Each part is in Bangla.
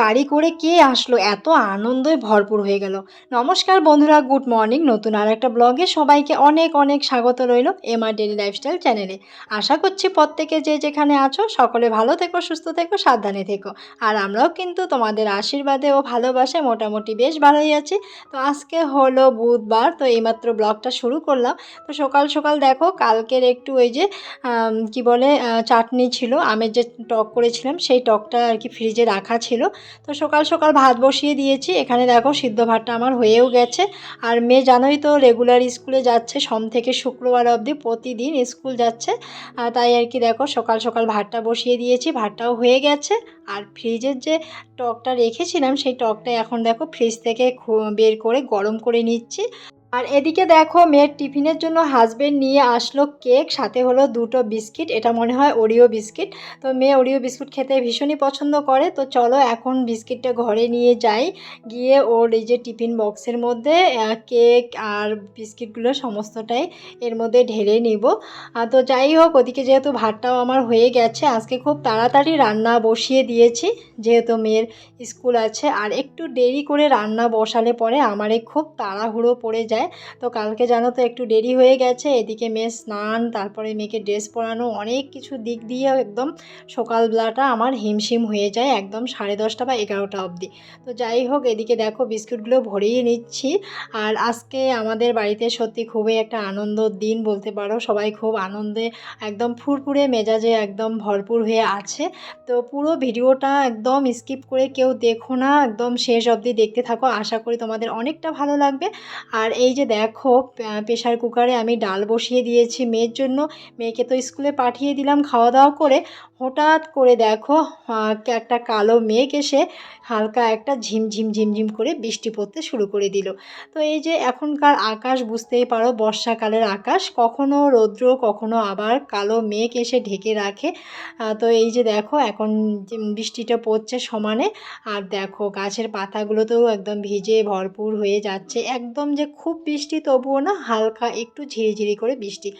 গাড়ি করে কে আসলো? এত আনন্দে ভরপুর হয়ে গেল। নমস্কার বন্ধুরা, গুড মর্নিং। নতুন আর একটা ব্লগে সবাইকে অনেক অনেক স্বাগত রইল এমআর ডেলি লাইফস্টাইল চ্যানেলে। আশা করছি প্রত্যেকে যে যেখানে আছো, সকলে ভালো থেকো, সুস্থ থেকো, সাবধানে থেকো। আর আমরাও কিন্তু তোমাদের আশীর্বাদে ও ভালোবাসে মোটামুটি বেশ ভালোই আছি। তো আজকে হলো বুধবার, তো এইমাত্র ব্লগটা শুরু করলাম। তো সকাল সকাল দেখো, কালকের একটু ওই যে কি বলে চাটনি ছিল, আমের যে টক করেছিলাম, সেই টকটা আর কি ফ্রিজে রাখা ছিল। তো সকাল সকাল ভাত বসিয়ে দিয়েছি। এখানে দেখো সিদ্ধ ভাতটা আমার হয়েও গেছে। আর মেয়ে জানোই তো রেগুলার স্কুলে যাচ্ছে, সোম থেকে শুক্রবার অবধি প্রতিদিন স্কুল যাচ্ছে। তাই আর কি দেখো সকাল সকাল ভাতটা বসিয়ে দিয়েছি, ভাতটাও হয়ে গেছে। আর ফ্রিজের যে টকটা রেখেছিলাম, সেই টকটা এখন দেখো ফ্রিজ থেকে বের করে গরম করে নিচ্ছি। আর এদিকে দেখো, মেয়ের টিফিনের জন্য হাজবেন্ড নিয়ে আসলো কেক সাথে হলো দুটো বিস্কিট, এটা মনে হয় ওরিও বিস্কিট। তো মেয়ে ওরিও বিস্কুট খেতে ভীষণই পছন্দ করে। তো চলো এখন বিস্কিটটা ঘরে নিয়ে যাই। গিয়ে ওর এই যে টিফিন বক্সের মধ্যে কেক আর বিস্কিটগুলো সমস্তটাই এর মধ্যে ঢেলে নিব। তো যাই হোক, ওদিকে যেহেতু ভাতটাও আমার হয়ে গেছে, আজকে খুব তাড়াতাড়ি রান্না বসিয়ে দিয়েছি, যেহেতু মেয়ের স্কুল আছে। আর একটু দেরি করে রান্না বসালে পরে আমারে খুব তাড়াহুড়ো পড়ে যায়। তো কালকে জানো তো একটু দেরি হয়ে গেছে, এদিকে মেয়ে স্নান, তারপরে মেয়েকে ড্রেস পরানো, অনেক কিছু দিক দিয়ে একদম সকালবেলাটা আমার হিমশিম হয়ে যায় একদম সাড়ে দশটা বা এগারোটা অবধি। তো যাই হোক, এদিকে দেখো বিস্কুটগুলো ভরিয়ে নিচ্ছি। আর আজকে আমাদের বাড়িতে সত্যি খুবই একটা আনন্দর দিন বলতে পারো, সবাই খুব আনন্দে একদম ফুরফুরে মেজাজে একদম ভরপুর হয়ে আছে। তো পুরো ভিডিওটা একদম স্কিপ করে কেউ দেখো না, একদম শেষ অবধি দেখতে থাকো। আশা করি তোমাদের অনেকটা ভালো লাগবে। আর এই যে দেখো প্রেশার কুকারে আমি ডাল বসিয়ে দিয়েছি মেয়ের জন্য। মেয়েকে তো স্কুলে পাঠিয়ে দিলাম খাওয়া দাওয়া করে। হঠাৎ করে দেখো একটা কালো মেঘ এসে হালকা একটা ঝিমঝিম ঝিমঝিম করে বৃষ্টি পড়তে শুরু করে দিল। তো এই যে এখনকার আকাশ, বুঝতেই পারো, বর্ষাকালের আকাশ, কখনো রৌদ্র, কখনো আবার কালো মেঘ এসে ঢেকে রাখে। তো এই যে দেখো, এখন বৃষ্টিটা পড়ছে সমানে, আর দেখো গাছের পাতাগুলোতেও একদম ভিজে ভরপুর হয়ে যাচ্ছে। একদম যে খুব বৃষ্টি, তবুও না হালকা একটু ঝিরিঝিরি করে বৃষ্টি।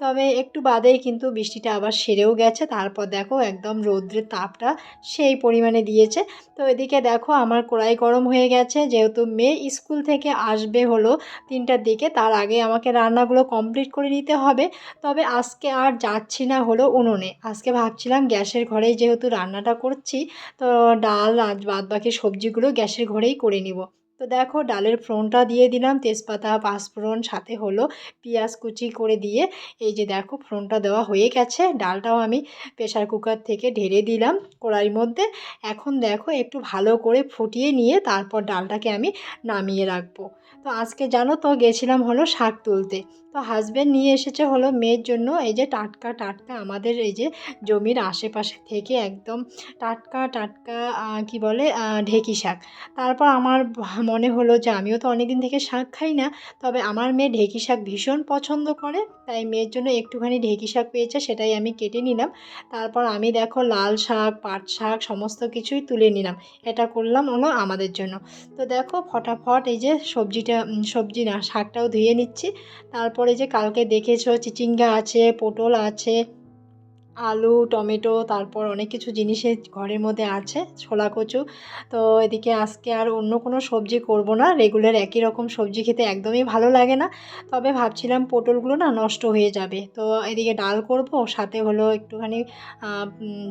তবে একটু বাদেই কিন্তু বৃষ্টিটা আবার সেরেও গেছে। তারপর দেখো একদম রৌদ্রের তাপটা সেই পরিমাণে দিয়েছে। তো এদিকে দেখো আমার কড়াই গরম হয়ে গেছে। যেহেতু মেয়ে স্কুল থেকে আসবে হলো তিনটার দিকে, তার আগে আমাকে রান্নাগুলো কমপ্লিট করে নিতে হবে। তবে আজকে আর যাচ্ছি না হলো উনুনে। আজকে ভাবছিলাম গ্যাসের ঘরেই যেহেতু রান্নাটা করছি, তো ডাল, আজ বাদ বাকি সবজিগুলো গ্যাসের ঘরেই করে নিব। তো দেখো ডালের ফ্রনটা দিয়ে দিলাম, তেজপাতা, পাঁচফোড়ন, সাথে হলো পেঁয়াজ কুচি করে দিয়ে এই যে দেখো ফ্রনটা দেওয়া হয়ে গেছে। ডালটাও আমি প্রেশার কুকার থেকে ঢেলে দিলাম কড়াইয়ের মধ্যে। এখন দেখো একটু ভালো করে ফুটিয়ে নিয়ে তারপর ডালটাকে আমি নামিয়ে রাখব। তো আজকে জানো তো গেছিলাম হলো শাক তুলতে। তো হাজব্যান্ড নিয়ে এসেছে হলো মেয়ের জন্য এই যে টাটকা টাটকা আমাদের এই যে জমির আশেপাশে থেকে একদম টাটকা টাটকা কি বলে ঢেঁকি শাক। তারপর আমার মনে হলো যে আমিও তো অনেকদিন থেকে শাক খাই না, তবে আমার মেয়ে ঢেঁকি শাক ভীষণ পছন্দ করে, তাই মেয়ের জন্য একটুখানি ঢেঁকি শাক পেয়েছে সেটাই আমি কেটে নিলাম। তারপর আমি দেখো লাল শাক, পাট শাক সমস্ত কিছুই তুলে নিলাম। এটা করলাম হলো আমাদের জন্য। তো দেখো ফটাফট এই যে সবজিটা সবজি না শাকটাও ধুয়ে নিচ্ছি। তারপরে যে কালকে দেখেছ চিচিঙ্গা আছে পটল আছে আলু, টমেটো, তারপর অনেক কিছু জিনিসের ঘরের মধ্যে আছে, ছোলা কচু। তো এদিকে আজকে আর অন্য কোনো সবজি করব না রেগুলার একই রকম সবজি খেতে একদমই ভালো লাগে না। তবে ভাবছিলাম পটলগুলো না নষ্ট হয়ে যাবে। তো এদিকে ডাল করব, সাথে হলো একটুখানি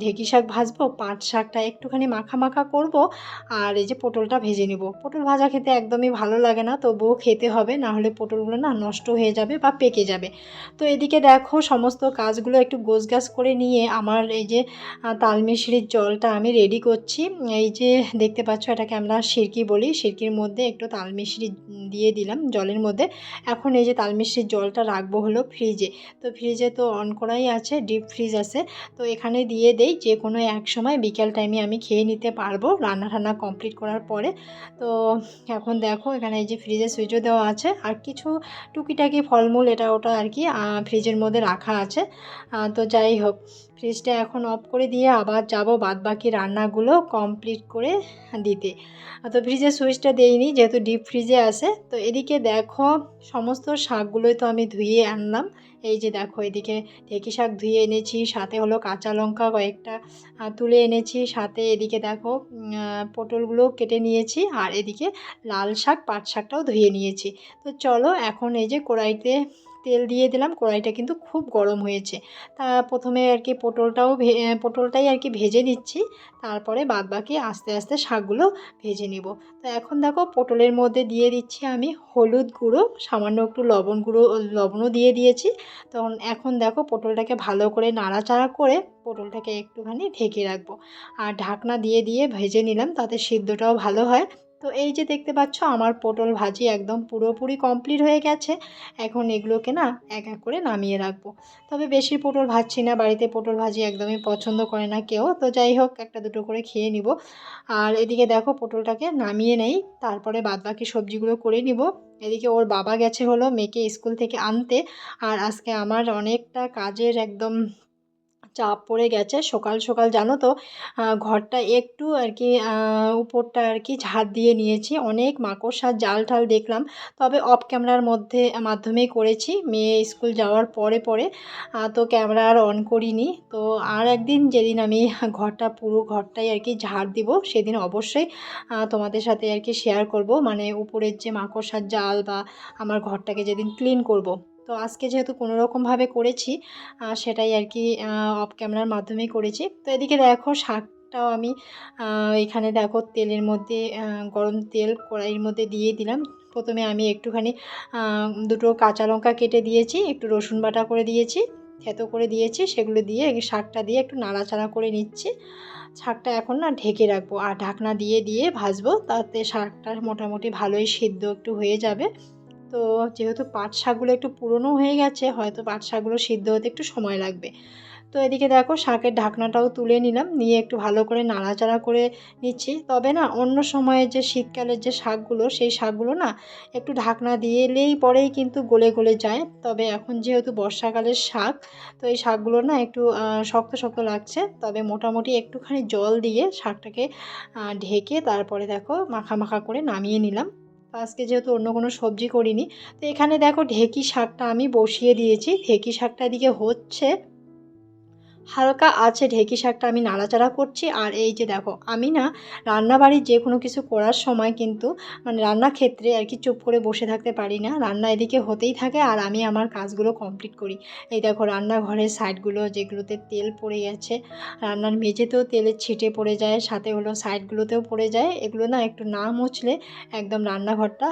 ঢেঁকি শাক ভাজবো, পাট শাকটা একটুখানি মাখা মাখা করব, আর এই যে পটলটা ভেজে নেব। পটল ভাজা খেতে একদমই ভালো লাগে না, তবুও খেতে হবে, না হলে পটলগুলো না নষ্ট হয়ে যাবে বা পেকে যাবে। তো এদিকে দেখো সমস্ত কাজগুলো একটু গোছ গাছ করে নিয়ে আমার এই যে আহ, তালমিশরির জলটা আমি রেডি করছি। এই যে দেখতে পাচ্ছ এটাকে আমরা সিরকি বলি। সিরকির মধ্যে একটু তালমিশরি দিয়ে দিলাম জলের মধ্যে। এখন এই যে তালমিশরির জলটা রাখব হলো ফ্রিজে তো ফ্রিজে তো অন করাই আছে ডিপ ফ্রিজ আছে। তো এখানে দিয়ে দেই যে কোনো এক সময় বিকেল টাইমে আমি খেয়ে নিতে পারব। রান্না টান্না কমপ্লিট করার পরে। তো এখন দেখো এখানে এই যে ফ্রিজে সুইচও দেওয়া আছে। আর কিছু টুকিটাকি ফলমূল এটা ওটা আর কি ফ্রিজের মধ্যে রাখা আছে। তো যাই হোক। ফ্রিজটা এখন অফ করে দিয়ে আবার যাব বাদ বাকি রান্নাগুলো কমপ্লিট করে দিতে। তো ফ্রিজের সুইচটা দেইনি, যেহেতু ডিপ ফ্রিজে আছে। তো এদিকে দেখো, সমস্ত শাকগুলোই তো আমি ধুয়ে আনলাম। এই যে দেখো, এদিকে ঢেঁকি শাক ধুয়ে এনেছি, সাথে হলো কাঁচা লঙ্কা কয়েকটা তুলে এনেছি, সাথে এদিকে দেখো পটলগুলো কেটে নিয়েছি, আর এদিকে লাল শাক, পাট শাকটাও ধুয়ে নিয়েছি। তো চলো, এখন এই যে কড়াইতে তেল দিয়ে দিলাম। কড়াইটা কিন্তু খুব গরম হয়েছে। তা প্রথমে আর কি পটলটাও পটলটাই আর কি ভেজে নিচ্ছি। তারপরে বাদ বাকি আস্তে আস্তে শাকগুলো ভেজে নিব। তো এখন দেখো পটলের মধ্যে দিয়ে দিচ্ছি আমি হলুদ গুঁড়ো, সামান্য একটু লবণ গুঁড়ো, লবণও দিয়ে দিয়েছি। তখন এখন দেখো পটলটাকে ভালো করে নাড়াচাড়া করে পটলটাকে একটুখানি ঢেকে রাখব। আর ঢাকনা দিয়ে দিয়ে ভেজে নিলাম, তাতে সিদ্ধটাও ভালো হয়। তো এই যে দেখতে পাচ্ছ, আমার পটল ভাজি একদম পুরোপুরি কমপ্লিট হয়ে গেছে। এখন এগুলোকে না এক এক করে নামিয়ে রাখব। তবে বেশি পটল ভাজছি না, বাড়িতে পটল ভাজি একদমই পছন্দ করে না কেউ। তো যাই হোক, একটা দুটো করে খেয়ে নিব। আর এদিকে দেখো, পটলটাকে নামিয়ে নেই। তারপরে বাদবাকি সবজিগুলো করে নিব। এদিকে ওর বাবা গেছে হলো মেয়েকে স্কুল থেকে আনতে। আর আজকে আমার অনেকটা কাজের একদম চাপ পড়ে গেছে সকাল সকাল জানো তো? ঘরটা একটু আর কি উপরটা আর কি ঝাড় দিয়ে নিয়েছি। অনেক মাকড়সার জাল ঠাল দেখলাম। তবে অফ ক্যামেরার মধ্যে, মাধ্যমেই করেছি। মেয়ে স্কুল যাওয়ার পরে পরে তো ক্যামেরা আর অন করিনি। তো আর একদিন যেদিন আমি ঘরটা, পুরো ঘরটাই আর কি ঝাড় দিব, সেদিন অবশ্যই তোমাদের সাথে আর কি শেয়ার করব। মানে উপরের যে মাকড়সার জাল বা আমার ঘরটাকে যেদিন ক্লিন করব। তো আজকে যেহেতু কোনো রকমভাবে করেছি সেটাই আর কি অফ ক্যামেরার মাধ্যমেই করেছি। তো এদিকে দেখো শাকটাও আমি এখানে দেখো তেলের মধ্যে গরম তেল কড়াইয়ের মধ্যে দিয়ে দিলাম। প্রথমে আমি একটুখানি দুটো কাঁচা লঙ্কা কেটে দিয়েছি, একটু রসুন বাটা করে দিয়েছি, থেতো করে দিয়েছি, সেগুলো দিয়ে শাকটা দিয়ে একটু নাড়াচাড়া করে নিচ্ছি। শাকটা এখন না ঢেকে রাখব, আর ঢাকনা দিয়ে দিয়ে ভাজবো, তাতে শাকটা মোটামুটি ভালোই সিদ্ধ একটু হয়ে যাবে। তো যেহেতু পাট শাকগুলো একটু পুরনো হয়ে গেছে, হয়তো পাট শাকগুলো সিদ্ধ হতে একটু সময় লাগবে। তো এদিকে দেখো শাকের ঢাকনাটাও তুলে নিলাম, নিয়ে একটু ভালো করে নাড়াচাড়া করে নিচ্ছি। তবে না, অন্য সময়ে যে শীতকালের যে শাকগুলো, সেই শাকগুলো না একটু ঢাকনা দিয়ে এলেই পরেই কিন্তু গলে গলে যায়। তবে এখন যেহেতু বর্ষাকালের শাক, তো এই শাকগুলো না একটু শক্ত শক্ত লাগছে। তবে মোটামুটি একটুখানি জল দিয়ে শাকটাকে ঢেকে তারপরে দেখো মাখা মাখা করে নামিয়ে নিলাম। আজকে যেহেতু অন্য কোনো সবজি করিনি, তো এখানে দেখো ঢেকি শাকটা আমি বসিয়ে দিয়েছি। ঢেকি শাকটা এদিকে হচ্ছে। হালকা আছে ঢেকি শাকটা আমি নাড়াচাড়া করছি। আর এই যে দেখো, আমি না রান্নাবাড়ির যে কোনো কিছু করার সময় কিন্তু মানে রান্নার ক্ষেত্রে আর কি চুপ করে বসে থাকতে পারি না। রান্না এদিকে হতেই থাকে আর আমি আমার কাজগুলো কমপ্লিট করি। এই দেখো, রান্নাঘরের সাইডগুলো যেগুলোতে তেল পড়ে গেছে, রান্নার মেঝেতেও তেলের ছিটে পড়ে যায়, সাথে হলো সাইডগুলোতেও পড়ে যায়। এগুলো না একটু না মুছলে একদম রান্নাঘরটা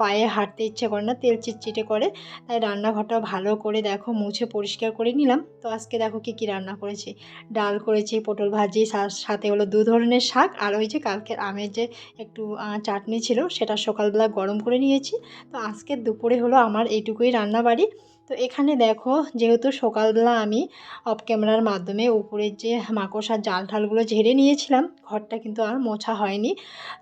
পায়ে হাঁটতে ইচ্ছে করে না, তেল চিটচিটে করে। তাই রান্নাঘরটা ভালো করে দেখো, মুছে পরিষ্কার করে নিলাম। তো আজকে দেখো কি কি রান্না করেছি। ডাল করেছি, পটল ভাজি সাথে হলো দু ধরনের শাক। আর ওই যে কালকের আমের যে একটু চাটনি ছিল, সেটা সকালবেলা গরম করে নিয়েছি। তো আজকে দুপুরে হলো আমার এইটুকুই রান্নাবাড়ি। তো এখানে দেখো, যেহেতু সকালবেলা আমি অফ ক্যামেরার মাধ্যমে উপরের যে মাকড়সার জাল ঠালগুলো ঝেড়ে নিয়েছিলাম, ঘরটা কিন্তু আর মোছা হয়নি।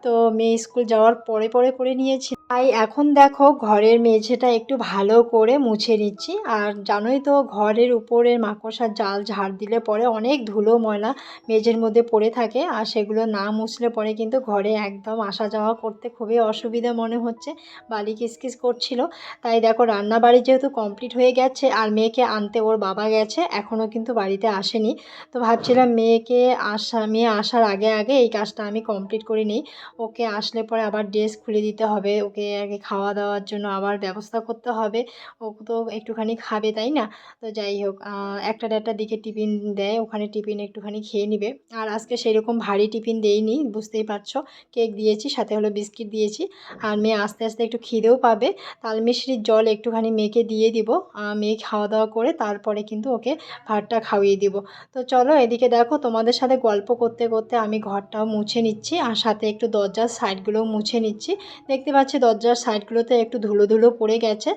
তো মেয়ে স্কুল যাওয়ার পরে পরে করে নিয়েছি। তাই এখন দেখো, ঘরের মেঝেটা একটু ভালো করে মুছে নিচ্ছি। আর জানোই তো, ঘরের উপরের মাকড়সার জাল ঝাড় দিলে পরে অনেক ধুলো ময়লা মেঝের মধ্যে পড়ে থাকে। আর সেগুলো না মুছলে পরে কিন্তু ঘরে একদম আসা যাওয়া করতে খুবই অসুবিধা মনে হচ্ছে। বালি কিসকিস করছিল। তাই দেখো, রান্নাবাড়ি যেহেতু কমপ্লিট হয়ে গেছে আর মেয়েকে আনতে ওর বাবা গেছে এখনও কিন্তু বাড়িতে আসেনি। তো ভাবছিলাম মেয়েকে আসা, মেয়ে আসার আগে আগে এই কাজটা আমি কমপ্লিট করে নিই। ওকে আসলে পরে আবার ড্রেস খুলে দিতে হবে, ওকে আগে খাওয়া দাওয়ার জন্য আবার ব্যবস্থা করতে হবে। ও তো একটুখানি খাবে, তাই না? তো যাই হোক একটা দেড়টার দিকে টিফিন দেয়, ওখানে টিফিন একটুখানি খেয়ে নিবে। আর আজকে সেরকম ভারী টিফিন দেইনি, বুঝতেই পারছ। কেক দিয়েছি, সাথে হলো বিস্কিট দিয়েছি। আর মেয়ে আস্তে আস্তে একটু খিদেও পাবে। তাল মিশ্রির জল একটুখানি মেয়েকে দিয়ে দিব। মেয়ে খাওয়া দাওয়া করে তারপরে কিন্তু ওকে ভাতটা খাইয়ে দিব। তো চলো এদিকে দেখো তোমাদের সাথে গল্প করতে করতে আমি ঘরটাও মুছে নিচ্ছি আর সাথে একটু দরজার সাইডগুলোও মুছে নিচ্ছি। দেখতে পাচ্ছি দরজার সাইডগুলোতে একটু ধুলো ধুলো পড়ে গেছে।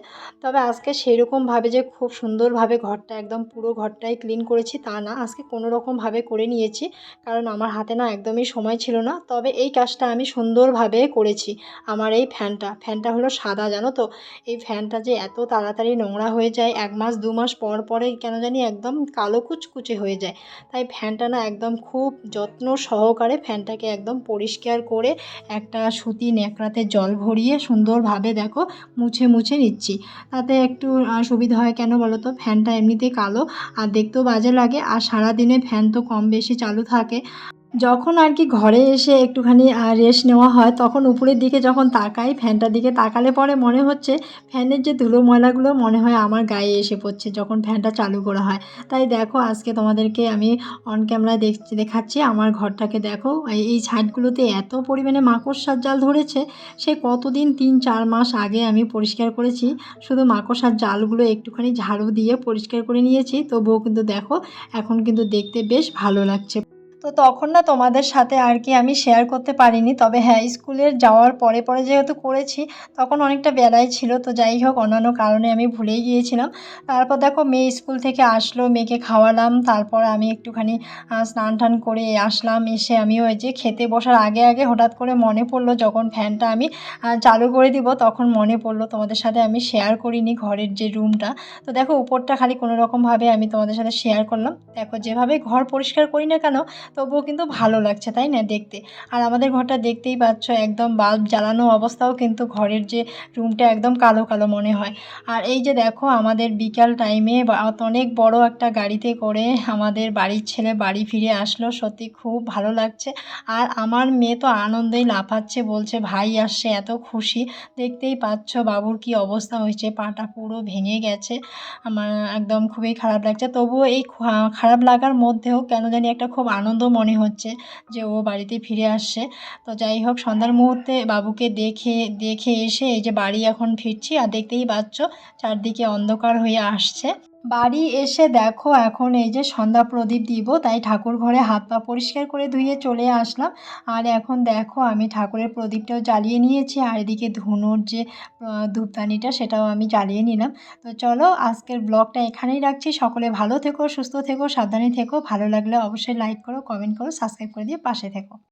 তবে আজকে সেরকমভাবে যে খুব সুন্দরভাবে ঘরটা একদম পুরো ঘরটাই ক্লিন করেছি তা না। আজকে কোনো রকমভাবে করে নিয়েছি কারণ আমার হাতে না একদমই সময় ছিল না। তবে এই কাজটা আমি সুন্দরভাবে করেছি আমার এই ফ্যানটা। ফ্যানটা হলো সাদা, জানো তো? এই ফ্যানটা যে এত তাড়াতাড়ি নোংরা হয়ে যায়, এক মাস, দু মাস পর পরে কেন জানি একদম কালো কুচকুচে হয়ে যায়। তাই ফ্যানটা না একদম খুব যত্ন সহকারে ফ্যানটাকে একদম পরিষ্কার করে একটা সুতি ন্যাকড়াতে জল ভরিয়ে সুন্দরভাবে দেখো মুছে মুছে নিচ্ছি। তাতে একটু সুবিধা হয় কেন বলো তো? ফ্যানটা এমনিতেই কালো আর দেখতেও বাজে লাগে আর সারাদিনে ফ্যান তো কম বেশি চালু থাকে। যখন আর কি ঘরে এসে একটুখানি রেস্ট নেওয়া হয়, তখন উপরের দিকে যখন তাকাই, ফ্যানটার দিকে তাকালে পরে মনে হচ্ছে ফ্যানের যে ধুলো ময়লাগুলো মনে হয় আমার গায়ে এসে পড়ছে যখন ফ্যানটা চালু করা হয়। তাই দেখো, আজকে তোমাদেরকে আমি অন ক্যামেরায় দেখছি দেখাচ্ছি, আমার ঘরটাকে দেখো। এই ছাদগুলোতে এত পরিমাণে মাকড়সার জাল ধরেছে, সে কতদিন তিন, চার মাস আগে আমি পরিষ্কার করেছি, শুধু মাকড়সার জালগুলো একটুখানি ঝাড়ু দিয়ে পরিষ্কার করে নিয়েছি, তবুও কিন্তু দেখো, এখন কিন্তু দেখতে বেশ ভালো লাগছে। তো তখন না তোমাদের সাথে আর কি আমি শেয়ার করতে পারিনি। তবে হ্যাঁ স্কুলের যাওয়ার পরে পরে যেহেতু করেছি, তখন অনেকটা বেলায় ছিল। তো যাই হোক, অন্যান্য কারণে আমি ভুলেই গিয়েছিলাম। তারপর দেখো, মেয়ে স্কুল থেকে আসলো, মেয়েকে খাওয়ালাম। তারপর আমি একটুখানি স্নান টান করে আসলাম। এসে আমি ওই যে খেতে বসার আগে আগে হঠাৎ করে মনে পড়ল, যখন ফ্যানটা আমি চালু করে দিব, তখন মনে পড়ল, তোমাদের সাথে আমি শেয়ার করিনি ঘরের যে রুমটা তো দেখো, উপরটা খালি কোনো রকমভাবে আমি তোমাদের সাথে শেয়ার করলাম। দেখো, যেভাবে ঘর পরিষ্কার করি না কেন তবুও কিন্তু ভালো লাগছে, তাই না দেখতে? আর আমাদের ঘরটা দেখতেই পাচ্ছ, একদম বাল্ব জ্বালানো অবস্থাও কিন্তু ঘরের যে রুমটা একদম কালো কালো মনে হয়। আর এই যে দেখো, আমাদের বিকাল টাইমে অনেক বড় একটা গাড়িতে করে আমাদের বাড়ির ছেলে বাড়ি ফিরে আসলো। সত্যি খুব ভালো লাগছে। আর আমার মেয়ে তো আনন্দেই লাফাচ্ছে, বলছে, ভাই আসছে, এত খুশি। দেখতেই পাচ্ছ বাবুর কি অবস্থা হয়েছে, পাটা পুরো ভেঙে গেছে। আমার একদম খুবই খারাপ লাগছে। তবুও এই খারাপ লাগার মধ্যেও কেন জানি একটা খুব আনন্দ মনে হচ্ছে যে ও বাড়িতে ফিরে আসছে। তো যাই হোক, সন্ধ্যার মুহূর্তে বাবুকে দেখে দেখে এসে এই যে বাড়ি এখন ফিরছি আর দেখতেই পাচ্ছ চারদিকে অন্ধকার হয়ে আসছে। বাড়ি এসে দেখো, এখন এই যে সন্ধ্যা প্রদীপ দিব, তাই ঠাকুর ঘরে হাত পা পরিষ্কার করে ধুয়ে চলে আসলাম। আর এখন দেখো, আমি ঠাকুরের প্রদীপটাও জ্বালিয়ে নিয়েছি, আর এদিকে ধুনুর যে ধূপদানিটা, সেটাও আমি জ্বালিয়ে নিলাম। তো চলো, আজকের ব্লগটা এখানেই রাখছি। সকলে ভালো থেকো, সুস্থ থেকো, সাবধানে থেকো। ভালো লাগলে অবশ্যই লাইক করো কমেন্ট করো সাবস্ক্রাইব করে দিয়ে পাশে থেকো।